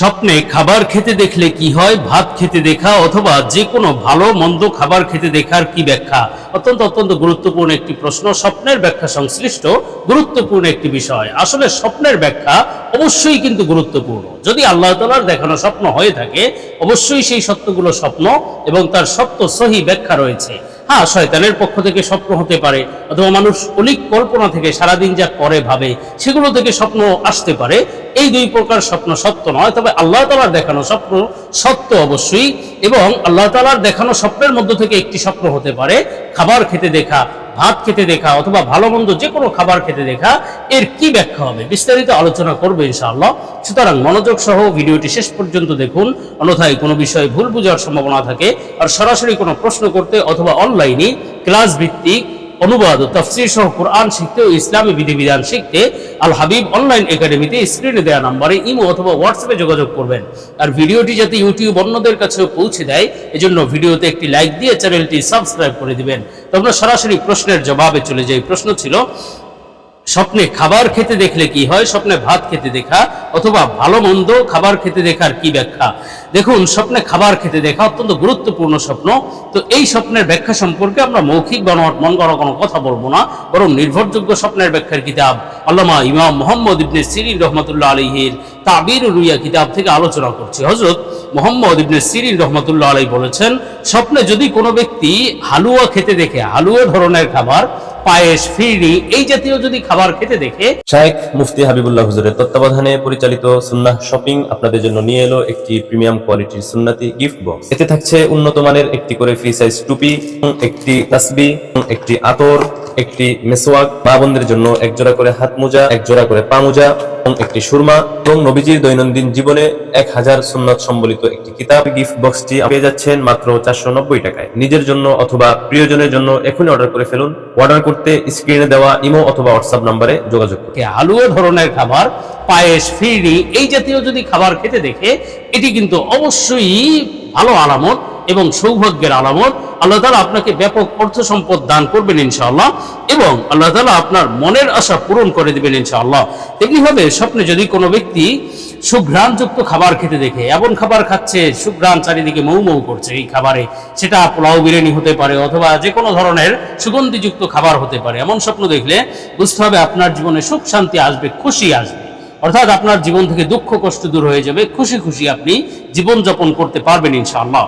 স্বপ্নে খাবার খেতে দেখলে কি হয়? ভাত খেতে দেখা অথবা যে কোনো ভালো, মন্দ খাবার খেতে দেখার কি ব্যাখ্যা? অত্যন্ত অত্যন্ত গুরুত্বপূর্ণ একটি প্রশ্ন। স্বপ্নের ব্যাখ্যা সংশ্লিষ্ট, গুরুত্বপূর্ণ একটি বিষয়। আসলে স্বপ্নের ব্যাখ্যা অবশ্যই কিন্তু গুরুত্বপূর্ণ। যদি আল্লাহ তালার দেখানো স্বপ্ন হয়ে থাকে, অবশ্যই সেই সত্যগুলো স্বপ্ন এবং তার সত্য সহি ব্যাখ্যা রয়েছে। হ্যাঁ শয়তানের পক্ষ থেকে স্বপ্ন হতে পারে, অথবা মানুষ অলিক কল্পনা থেকে সারাদিন যা করে ভাবে, সেগুলো থেকে স্বপ্ন আসতে পারে। এই দুই প্রকার স্বপ্ন সত্য নয়, তবে আল্লাহ তালার দেখানো স্বপ্ন সত্য অবশ্যই, এবং আল্লাহ তালার দেখানো স্বপ্নের মধ্য থেকে একটি স্বপ্ন হতে পারে, খাবার খেতে দেখা ভাত খেতে দেখা অথবা ভালো মন্দ যে কোনো খাবার খেতে দেখা, এর কি ব্যাখ্যা হবে? বিস্তারিত আলোচনা করবে ইনশাআল্লাহ। সুতরাং মনোযোগ সহ ভিডিওটি শেষ পর্যন্ত দেখুন। অন্যথায় কোনো বিষয়ে ভুল বোঝার সম্ভাবনা থাকে আর সরাসরি কোনো প্রশ্ন করতে অথবা অনলাইনে ক্লাস ভিত্তিক অনুবাদ তফসির সহ কোরআন শিখতে ও ইসলামী বিধিবিধান শিখতে আল হাবিব অনলাইন একাডেমিতে স্ক্রিনে দেওয়া নাম্বারে ইমো অথবা হোয়াটসঅ্যাপে যোগাযোগ করবেন। আর ভিডিওটি যাতে ইউটিউব অন্যদের কাছেও পৌঁছে দেয়, এজন্য ভিডিওতে একটি লাইক দিয়ে চ্যানেলটি সাবস্ক্রাইব করে দিবেন। তো আমরা সরাসরি প্রশ্নের জবাবে চলে যাই প্রশ্ন ছিল স্বপ্নে খাবার খেতে দেখলে কি হয়? স্বপ্নে ভাত খেতে দেখা অথবা ভালো মন্দ খাবার খেতে দেখার কি ব্যাখ্যা? দেখুন, স্বপ্নে খাবার খেতে দেখা অত্যন্ত গুরুত্বপূর্ণ স্বপ্ন। তো এই স্বপ্নের ব্যাখ্যা সম্পর্কে আমরা মৌখিক গণ- মন গড়া কোনো কথা বলব না, বরং নির্ভরযোগ্য স্বপ্নের ব্যাখ্যার কিতাব আল্লামা ইমাম মোহাম্মদ ইবনে সিরিন রহমতুল্লাহ আলহির তাবির রুইয়া কিতাব থেকে আলোচনা করছি। হজরত মোহাম্মদ ইবনে সিরিন রহমতুল্লাহ আলাই বলেছেন, স্বপ্নে যদি কোনো ব্যক্তি হালুয়া খেতে দেখে, হালুয়া ধরনের খাবার পায়েস ফিরি এই জাতীয় যদি খাবার খেতে দেখে। শাহেখ মুফতি হাবিবুল্লাহ হুজুরের তত্ত্বাবধানে পরিচালিত সুন্নাহ শপিং আপনাদের জন্য নিয়ে এলো একটি প্রিমিয়াম কোয়ালিটির সুন্নাতি গিফট বক্স। এতে থাকছে উন্নত মানের একটি করে ফ্রি সাইজ টুপি, একটি তাসবি, একটি আতর একটি মেসোয়াক মা বোনদের জন্য এক জোড়া করে হাত মোজা এক জোড়া করে পা মোজা এবং একটি সুরমা এবং নবীজির দৈনন্দিন জীবনে এক হাজার সুন্নাত সম্বলিত একটি কিতাব গিফট বক্সটি পেয়ে যাচ্ছেন মাত্র চারশো নব্বই টাকায়। নিজের জন্য অথবা প্রিয়জনের জন্য এখনই অর্ডার করে ফেলুন। অর্ডার করতে স্ক্রিনে দেওয়া ইমো অথবা হোয়াটসঅ্যাপ নাম্বারে যোগাযোগ করুন। কে হালুয়া ধরনের খাবার, পায়েস ফিরনি এই জাতীয় যদি খাবার খেতে দেখে, এটি কিন্তু অবশ্যই ভালো আলামত এবং সৌভাগ্যের আলামত। আল্লাহ তালা আপনাকে ব্যাপক অর্থ সম্পদ দান করবেন ইনশাআল্লাহ এবং আল্লাহ তালা আপনার মনের আশা পূরণ করে দেবেন ইনশাআল্লাহ। তেমনিভাবে স্বপ্নে যদি কোনো ব্যক্তি সুঘ্রাণযুক্ত খাবার খেতে দেখে, এমন খাবার খাচ্ছে, সুঘ্রাণ চারিদিকে মৌ মৌ করছে এই খাবারে, সেটা পোলাও বিরিয়ানি হতে পারে অথবা যে কোনো ধরনের সুগন্ধিযুক্ত খাবার হতে পারে, এমন স্বপ্ন দেখলে বুঝতে হবে আপনার জীবনে সুখ শান্তি আসবে, খুশি আসবে। অর্থাৎ আপনার জীবন থেকে দুঃখ কষ্ট দূর হয়ে যাবে, খুশি খুশি আপনি জীবনযাপন করতে পারবেন ইনশাআল্লাহ।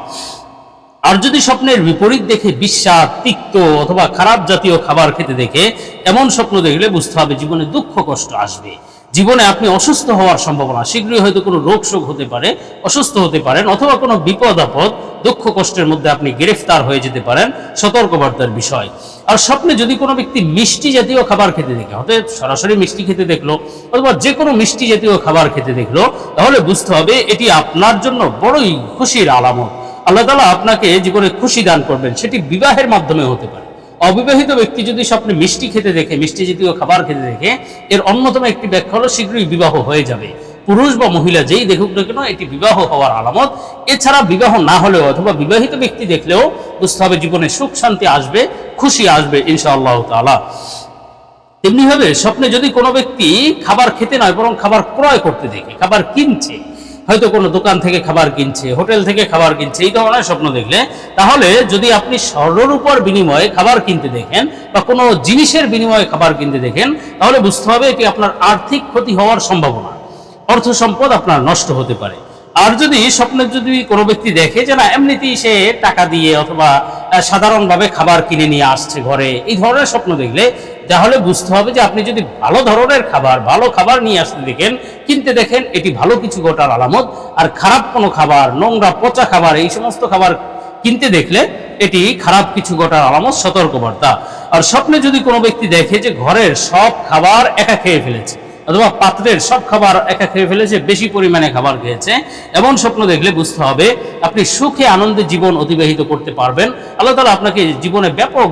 আর যদি স্বপ্নের বিপরীত দেখে বিশ্বাস, তিক্ত অথবা খারাপ জাতীয় খাবার খেতে দেখে, এমন স্বপ্ন দেখলে বুঝতে হবে জীবনে দুঃখ, কষ্ট আসবে। জীবনে আপনি অসুস্থ হওয়ার সম্ভাবনা, শীঘ্রই হয়তো কোনো রোগ শোক হতে পারে, অসুস্থ হতে পারেন, অথবা কোনো বিপদ, আপদ, দুঃখ, কষ্টের মধ্যে আপনি গ্রেফতার হয়ে যেতে পারেন, সতর্কবার্তার বিষয়। আর স্বপ্নে যদি কোনো ব্যক্তি মিষ্টি জাতীয় খাবার খেতে দেখে হয়তো সরাসরি মিষ্টি খেতে দেখল, অথবা যে কোনো মিষ্টি জাতীয় খাবার খেতে দেখল, তাহলে বুঝতে হবে এটি আপনার জন্য বড়ই খুশির আলামত। আল্লাহ তালা আপনাকে জীবনে খুশি দান করবেন, সেটি বিবাহের মাধ্যমে হতে পারে। অবিবাহিত ব্যক্তি যদি স্বপ্নে মিষ্টি খেতে দেখে, মিষ্টি জাতীয় খাবার খেতে দেখে, এর অন্যতম একটি ব্যাখ্যা হলো শীঘ্রই বিবাহ হয়ে যাবে। পুরুষ বা মহিলা যেই দেখুক না কেন, এটি বিবাহ হওয়ার আলামত। এছাড়া বিবাহ না হলেও অথবা বিবাহিত ব্যক্তি দেখলেও বুঝতে হবে জীবনে সুখ, শান্তি আসবে, খুশি আসবে, ইনশাআল্লাহ তাআলা। তেমনিভাবে স্বপ্নে যদি কোনো ব্যক্তি খাবার খেতে নয়, বরং খাবার ক্রয় করতে দেখে, খাবার কিনছে হয়তো কোনো দোকান থেকে খাবার কিনছে, হোটেল থেকে খাবার কিনছে, এই ধরনের স্বপ্ন দেখলে, তাহলে যদি আপনি স্বর্ণর উপর বিনিময়ে খাবার কিনতে দেখেন বা কোনো জিনিসের বিনিময়ে খাবার কিনতে দেখেন, তাহলে বুঝতে হবে এটি আপনার আর্থিক ক্ষতি হওয়ার সম্ভাবনা। অর্থ সম্পদ আপনার নষ্ট হতে পারে। আর যদি স্বপ্নে যদি কোনো ব্যক্তি দেখে যে না, এমনিতেই সে টাকা দিয়ে অথবা সাধারণভাবে খাবার কিনে নিয়ে আসছে ঘরে, এই ধরনের স্বপ্ন দেখলে তাহলে বুঝতে হবে যে আপনি যদি ভালো ধরনের খাবার, ভালো খাবার নিয়ে আসতে দেখেন, কিনতে দেখেন, এটি ভালো কিছু ঘটার আলামত। আর খারাপ কোনো খাবার, নোংরা, পচা খাবার, এই সমস্ত খাবার কিনতে দেখলে এটি খারাপ কিছু ঘটার আলামত, সতর্কবার্তা। আর স্বপ্নে যদি কোনো ব্যক্তি দেখে যে ঘরের সব খাবার একা খেয়ে ফেলেছে, অথবা পাত্রের সব খাবার একা খেয়ে ফেলেছে, বেশি পরিমাণে খাবার খেয়েছে, এমন স্বপ্ন দেখলে বুঝতে হবে আপনি সুখে আনন্দে জীবন অতিবাহিত করতে পারবেন। আল্লাহ তালা আপনাকে জীবনে ব্যাপক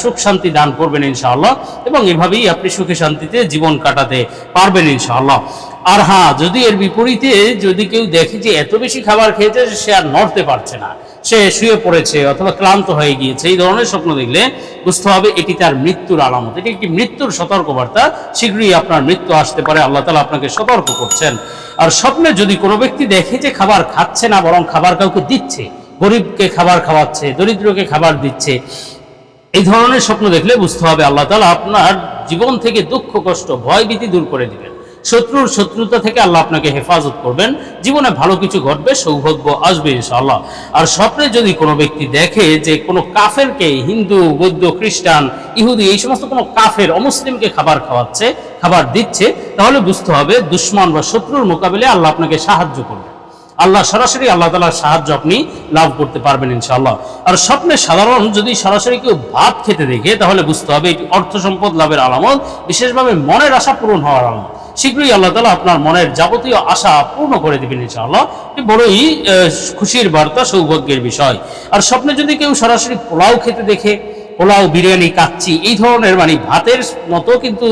সুখ শান্তি দান করবেন ইনশাআল্লাহ। এবং এভাবেই আপনি সুখে শান্তিতে জীবন কাটাতে পারবেন ইনশাআল্লাহ। আর হ্যাঁ যদি এর বিপরীতে যদি কেউ দেখে যে এত বেশি খাবার খেয়েছে সে আর নড়তে পারছে না, সে শুয়ে পড়েছে অথবা ক্লান্ত হয়ে গিয়েছে, এই ধরনের স্বপ্ন দেখলে বুঝতে হবে এটি তার মৃত্যুর আলামত, এটি একটি মৃত্যুর সতর্কবার্তা, শীঘ্রই আপনার মৃত্যু আসতে পারে, আল্লাহ তালা আপনাকে সতর্ক করছেন। আর স্বপ্নে যদি কোনো ব্যক্তি দেখে যে খাবার খাচ্ছে না, বরং খাবার কাউকে দিচ্ছে, গরিবকে খাবার খাওয়াচ্ছে, দরিদ্রকে খাবার দিচ্ছে, এই ধরনের স্বপ্ন দেখলে বুঝতে হবে আল্লাহ তালা আপনার জীবন থেকে দুঃখ, কষ্ট, ভয় ভীতি দূর করে দিবেন। শত্রুর শত্রুতা থেকে আল্লাহ আপনাকে হেফাজত করবেন। জীবনে ভালো কিছু ঘটবে, সৌভাগ্য আসবে ইনশাআল্লাহ। আর স্বপ্নে যদি কোনো ব্যক্তি দেখে যে কোনো কাফেরকে, হিন্দু, বৌদ্ধ, খ্রিস্টান, ইহুদি, এই সমস্ত কোনো কাফের, অমুসলিমকে খাবার খাওয়াচ্ছে, খাবার দিচ্ছে, তাহলে বুঝতে হবে দুশ্মন বা শত্রুর মোকাবিলায় আল্লাহ আপনাকে সাহায্য করবে। আল্লাহ সরাসরি আল্লাহ তালার সাহায্য আপনি লাভ করতে পারবেন ইনশাআল্লাহ। আর স্বপ্নে সাধারণ যদি সরাসরি কেউ ভাত খেতে দেখে, তাহলে বুঝতে হবে এটি অর্থ সম্পদ লাভের আলামত, বিশেষভাবে মনের আশা পূরণ হওয়ার আলামত। শীঘ্রই আল্লাহ তালা আপনার মনের যাবতীয় আশা পূর্ণ করে দেবেন ইনশাআল্লাহ। বড়ই খুশির বার্তা, সৌভাগ্যের বিষয়। আর স্বপ্নে যদি কেউ সরাসরি পোলাও খেতে দেখে, পোলাও, বিরিয়ানি, কাচ্চি, এই ধরনের মানে ভাতের মতো কিন্তু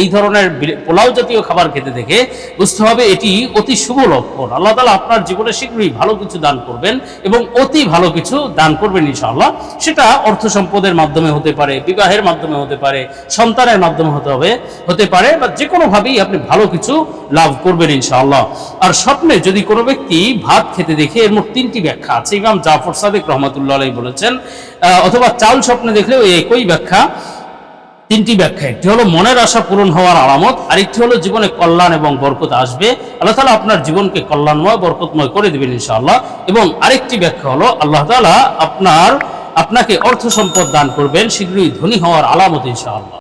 এই ধরনের পোলাও জাতীয় খাবার খেতে দেখে বুঝতে হবে এটি অতি শুভ লক্ষণ। আল্লাহ তালা আপনার জীবনে শীঘ্রই ভালো কিছু দান করবেন এবং অতি ভালো কিছু দান করবেন ইনশাআল্লাহ। সেটা অর্থ সম্পদের মাধ্যমে হতে পারে, বিবাহের মাধ্যমে হতে পারে, সন্তানের মাধ্যমে হতে হবে, হতে পারে বা যে কোনোভাবেই আপনি ভালো কিছু লাভ করবেন ইনশাআল্লাহ। আর স্বপ্নে যদি কোনো ব্যক্তি ভাত খেতে দেখে, এর মোট তিনটি ব্যাখ্যা আছে। ইমাম জাফর সাদেক রহমতুল্লাহ বলেছেন অথবা চাল স্বপ্নে দেখলেও একই ব্যাখ্যা। তিনটি ব্যাখ্যা। একটি হলো মনের আশা পূরণ হওয়ার আলামত আরেকটি হলো জীবনে কল্যাণ এবং বরকত আসবে। আল্লাহ তালা আপনার জীবনকে কল্যাণময়, বরকতময় করে দেবেন ইনশাআল্লাহ। এবং আরেকটি ব্যাখ্যা হলো আল্লাহ তালা আপনার, আপনাকে অর্থ সম্পদ দান করবেন, শীঘ্রই ধনী হওয়ার আলামত ইনশাআল্লাহ।